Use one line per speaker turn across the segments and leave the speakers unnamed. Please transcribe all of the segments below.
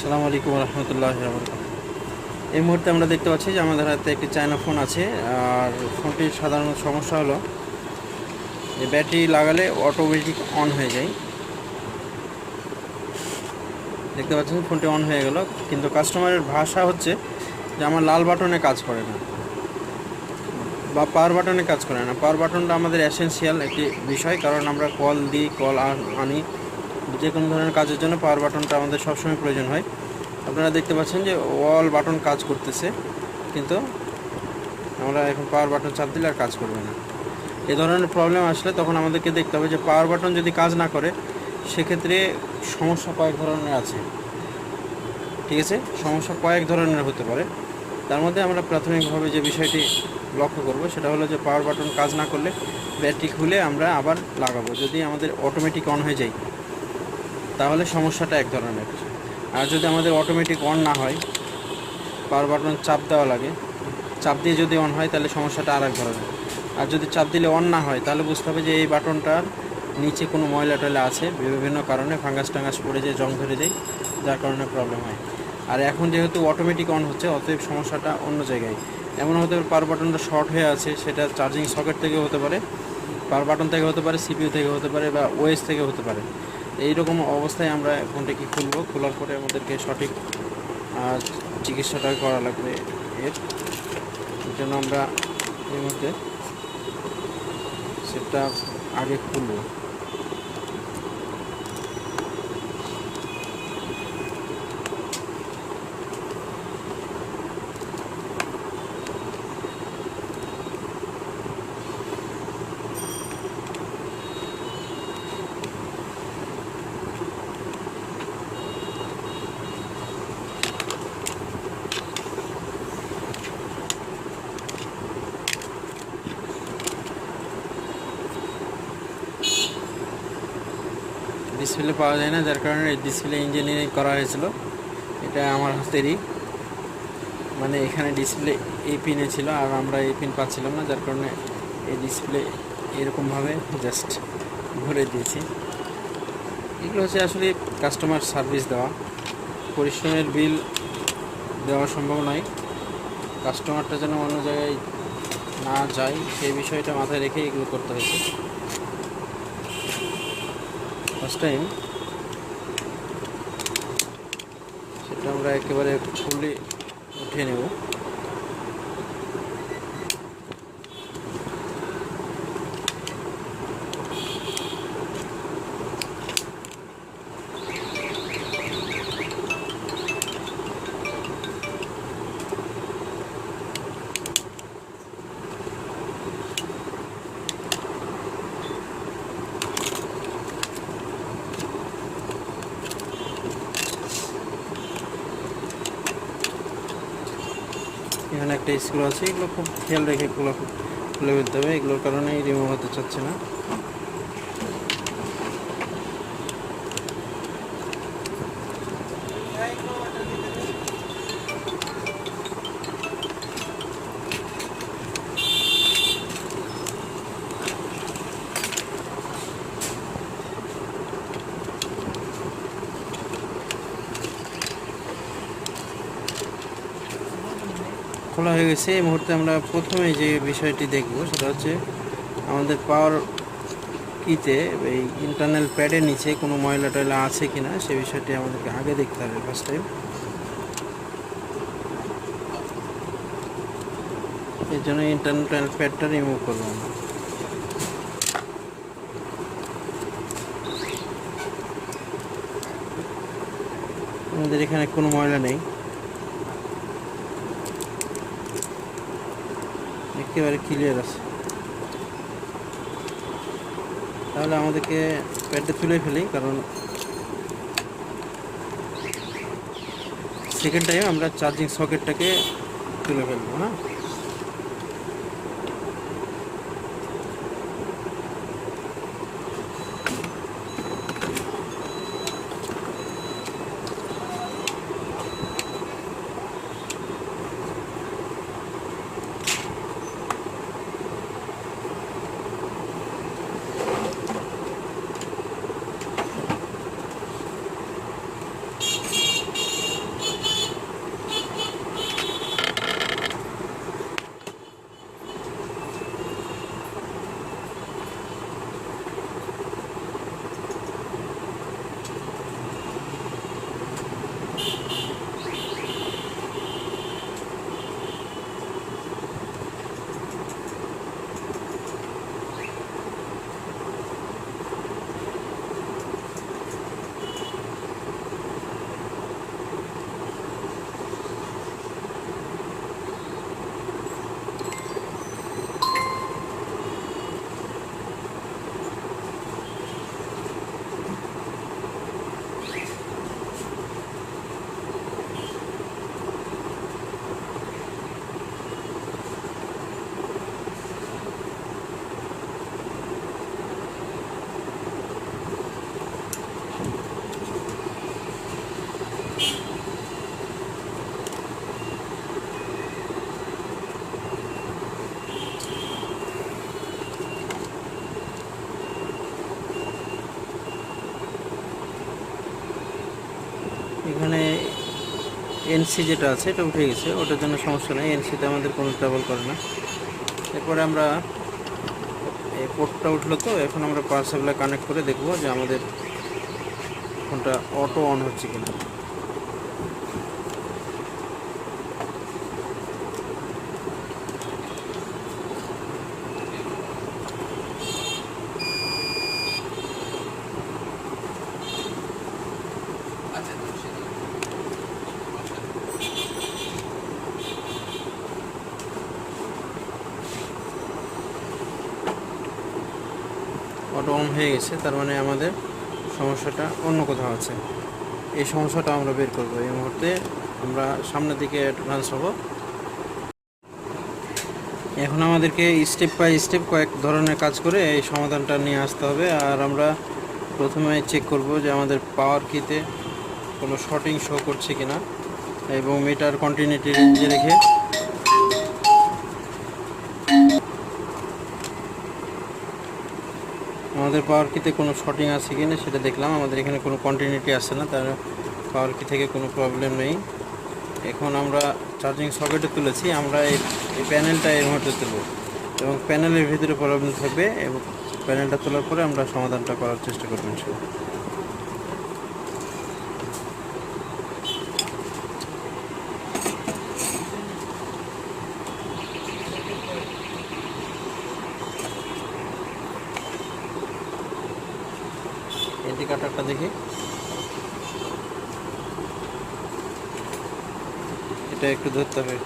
আসসালামু আলাইকুম রহমতুল্লাহ এই মুহূর্তে আমরা দেখতে পাচ্ছি যে আমাদের হাতে একটি চায়না ফোন আছে, আর ফোনটির সাধারণ সমস্যা হলো যে ব্যাটারি লাগালে অটোমেটিক অন হয়ে যায়। দেখতে পাচ্ছেন ফোনটি অন হয়ে গেল, কিন্তু কাস্টমারের ভাষা হচ্ছে যে আমার লাল বাটনে কাজ করে না, বা পাওয়ার বাটনে কাজ করে না। পাওয়ার বাটনটা আমাদের এসেন্সিয়াল একটি বিষয়, কারণ আমরা কল দিই, কল আনি যে কোনো ধরনের কাজের জন্য পাওয়ার বাটনটা আমাদের সবসময় প্রয়োজন হয়। আপনারা দেখতে পাচ্ছেন যে ওয়াল বাটন কাজ করতেছে, কিন্তু আমরা এখন পাওয়ার বাটন চাপ দিলে আর কাজ করবে না। এ ধরনের প্রবলেম আসলে তখন আমাদেরকে দেখতে হবে যে পাওয়ার বাটন যদি কাজ না করে, সেক্ষেত্রে সমস্যা কয়েক ধরনের আছে। ঠিক আছে? সমস্যা কয়েক ধরনের হতে পারে। তার মধ্যে আমরা প্রাথমিকভাবে যে বিষয়টি লক্ষ্য করব, সেটা হলো যে পাওয়ার বাটন কাজ না করলে ব্যাটারি খুলে আমরা আবার লাগাবো। যদি আমাদের অটোমেটিক অন হয়ে যায় তাহলে সমস্যাটা এক ধরনের। আর যদি আমাদের অটোমেটিক অন না হয় পাওয়ার বাটন চাপ দেওয়া লাগে, চাপ দিয়ে যদি অন হয় তাহলে সমস্যাটা আর এক ধরনের। আর যদি চাপ দিলে অন না হয়, তাহলে বুঝতে হবে যে এই বাটনটার নিচে কোনো ময়লা টয়লা আছে বিভিন্ন কারণে ফাঙ্গাস টাঙ্গাস পড়ে যায়, জং ধরে যায়, যার কারণে প্রবলেম হয়। আর এখন যেহেতু অটোমেটিক অন হচ্ছে, অতএব সমস্যাটা অন্য জায়গায়। এমন হতে পারে পাওয়ার বাটনটা শর্ট হয়ে আছে, সেটা চার্জিং সকেট থেকে হতে পারে পাওয়ার বাটন থেকে হতে পারে সিপিইউ থেকে হতে পারে বা ওএস থেকে হতে পারে। এইরকম অবস্থায় আমরা ফোনটাকে খুলব। খোলার পরে আমাদেরকে সঠিক চিকিৎসাটা করা লাগবে এর। জন্য আমরা এর মধ্যে সেটা আগে খুলবো। ডিসপ্লে পাওয়া যায় না, যার কারণে ডিসপ্লে ইঞ্জিনিয়ারিং করা হয়েছিল। এটা আমার হাতেরই। মানে এখানে ডিসপ্লে এই পিনে ছিল, আর আমরা এই পিন পাচ্ছিলাম না, যার কারণে এই ডিসপ্লে এরকমভাবে জাস্ট ভরে দিয়েছি। এগুলো হচ্ছে আসলে কাস্টমার সার্ভিস দেওয়া। পরিশ্রমের বিল দেওয়া সম্ভব নয়। কাস্টমারটা যেন অন্য জায়গায় না যায়, সেই বিষয়টা মাথায় রেখে এগুলো করতে হয়েছে। ফার্স্ট টাইম সেটা আমরা একেবারে ফুললি উঠিয়ে নেব এখানে একটা স্ক্রু আছে, এগুলো খুব খেয়াল রেখে এগুলো খুব খুলে ফেলতে হবে। এগুলোর কারণেই রিমুভ হতে চাচ্ছে না। খোলা হয়ে গেছে। এই মুহূর্তে আমরা প্রথমে যে বিষয়টি দেখব সেটা হচ্ছে আমাদের পাওয়ার কিতে এই ইন্টারনাল প্যাডের নিচে কোনো ময়লা টয়লা আছে কি না সে বিষয়টি আমাদেরকে আগে দেখতে হবে ফার্স্ট টাইম এর জন্য ইন্টারনাল প্যাডটা রিমুভ করব আমরা। আমাদের এখানে কোনো ময়লা নেই। একেবারে ক্লিয়ার আছে। তাহলে আমাদেরকে প্যাডটা তুলে ফেলি, কারণ সেকেন্ড টাইম আমরা চার্জিং সকেটটাকে তুলে ফেলব হ্যাঁ? এনসি যেটা আছে, এটা উঠে গেছে। ওটার জন্য সমস্যা নেই, এনসিতে আমাদের কোনো ট্রাভেল করে না। এরপরে আমরা এই পোর্টটা উঠল তো, এখন আমরা পাওয়ার সাপ্লাই কানেক্ট করে দেখব যে আমাদের ফোনটা অটো অন হচ্ছে কিনা। অন হয়ে গেছে, তার মানে আমাদের সমস্যাটা অন্য কোথাও আছে। এই সমস্যাটা আমরা বের করব। এই মুহূর্তে আমরা সামনের দিকে অ্যাডভান্স হব। এখন আমাদেরকে স্টেপ বাই স্টেপ কয়েক ধরনের কাজ করে এই সমাধানটা নিয়ে আসতে হবে। আর আমরা প্রথমে চেক করব যে আমাদের পাওয়ার কিতে কোনো শর্টিং শো করছে কিনা এবং মিটার কন্টিনিউটি রেখে আমাদের পাওয়ার কিতে কোনো শর্টিং আছে কি না সেটা দেখলাম। আমাদের এখানে কোনো কন্টিনিউটি আসছে না, তার পাওয়ার কি থেকে কোনো প্রবলেম নেই। এখন আমরা চার্জিং সকেটে তুলেছি, আমরা এই প্যানেলটা এর মধ্যে তুলব। এবং প্যানেলের ভিতরে প্রবলেম থাকবে এবং প্যানেলটা তোলার পরে আমরা সমাধানটা করার চেষ্টা করব ইন্ডিকেটারটা দেখি। এটা একটু ধরতে হবে।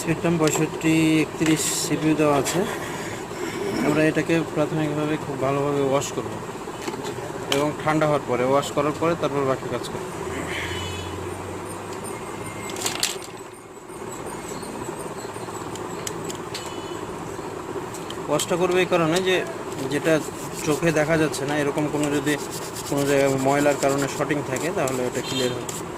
স্পেকট্রাম পঁয়ষট্টি একত্রিশ সিপিউ দেওয়া আছে। আমরা এটাকে প্রাথমিকভাবে খুব ভালোভাবে ওয়াশ করব। এবং ঠান্ডা হওয়ার পরে ওয়াশ করার পরে তারপর বাকি কাজ করব। ওয়াশটা করবে এই কারণে যে, যেটা চোখে দেখা যাচ্ছে না, এরকম কোনো যদি কোনো জায়গায় ময়লার কারণে শটিং থাকে, তাহলে ওটা ক্লিয়ার হবে।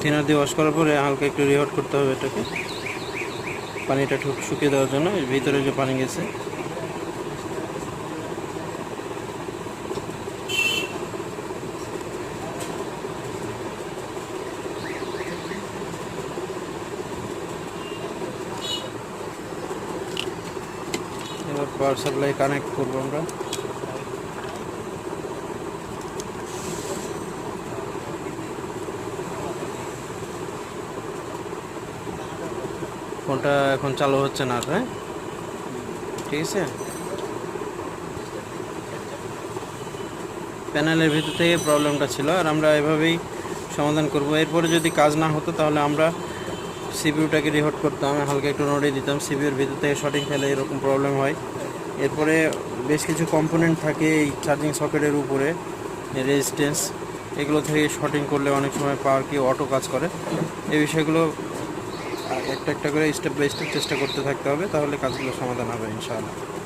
থিনার দিয়ে ওয়াশ করার পরে হালকা একটু রিহট করতে হবে এটাকে। পানিটা ঠুক শুকিয়ে দেওয়ার জন্য ভিতরে যে পানি গেছে। এবার পাওয়ার সাপ্লাই কানেক্ট করব আমরা। ফোনটা এখন চালু হচ্ছে না হ্যাঁ ঠিক আছে? প্যানেলের ভিতর থেকে প্রবলেমটা ছিল, আর আমরা এভাবেই সমাধান করব। এরপরে যদি কাজ না হতো, তাহলে আমরা সিপিউটাকে রিহট করতাম, হালকা একটু নড়িয়ে দিতাম সিপিউর ভিতর থেকে শর্টিং খেলে এরকম প্রবলেম হয়। এরপরে বেশ কিছু কম্পোনেন্ট থাকে এই চার্জিং সকেটের উপরে রেজিস্ট্যান্স এগুলো থেকে শর্টিং করলে অনেক সময় পাওয়ার কি অটো কাজ করে। এই বিষয়গুলো একটা একটা করে স্টেপ বাই স্টেপ চেষ্টা করতে থাকতে হবে, তাহলে কাজগুলো সমাধান হবে, ইনশাআল্লাহ।